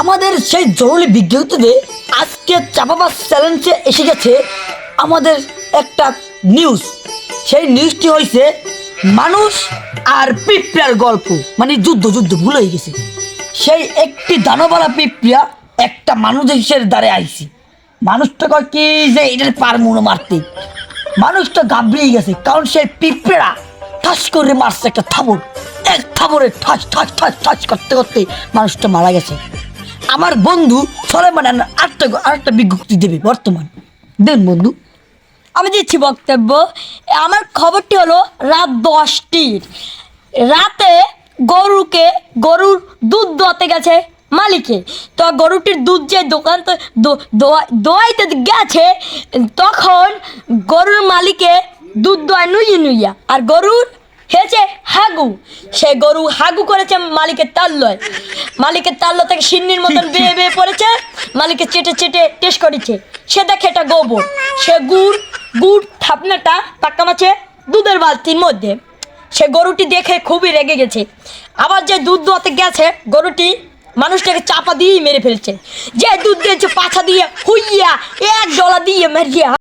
আমাদের সেই জরুরি বিজ্ঞপ্তিতে আজকে চাপাবাস চ্যালেঞ্জে এসে গেছে আমাদের একটা নিউজ। সেই নিউজটি হয়েছে মানুষ আর পিঁপড়ার গল্প। মানে যুদ্ধ যুদ্ধ, ভুল হয়ে গেছে। সেই একটি দানবালা পিঁপড়া একটা মানুষ হিসেবে দাঁড়িয়ে আইছি। মানুষটা কয়, কি যে এটার পারমু না মারতে? মানুষটা গাবড়িয়ে গেছে, কারণ সেই পিঁপড়া ঠাস করে মারছে একটা থাবর। এক থাবরে ঠাস ঠাস ঠাস ঠাস করতে করতে মানুষটা মারা গেছে। আমার বন্ধু সলেমান আরেকটা আরেকটা বিজ্ঞপ্তি দেবে বর্তমান। দেন বন্ধু, আমি দিচ্ছি বক্তব্য। আমার খবরটি হলো, রাত দশটির। রাতে গরুকে, গরুর দুধ দোয়াতে গেছে মালিকে। তো গরুটির দুধ যে দোকান তো দোয়াইতে গেছে, তখন গরুর মালিকে দুধ দোয়ায় নুইয়ে নুইয়া। আর গরুর হেছে হাগু সে গরু হাগু করেছে মালিকের তাল্লয়। মালিকের তাল্ল থেকে সিন্নির মতন বেয়ে বেয়ে পড়েছে মালিকের চেটে চেটে টেস্ট করেছে সে দেখে এটা গোবর সে গুড় গুড় থাপনাটা পাক্কা মাছে দুধের বালতির মধ্যে। সে গরুটি দেখে খুবই রেগে গেছে। আবার যে দুধ দোয়াতে গেছে গরুটি মানুষটাকে চাপা দিয়েই মেরে ফেলছে। যে দুধ দিয়েছে পাছা দিয়ে হুইয়া এক ডলা দিয়ে মেরিয়া।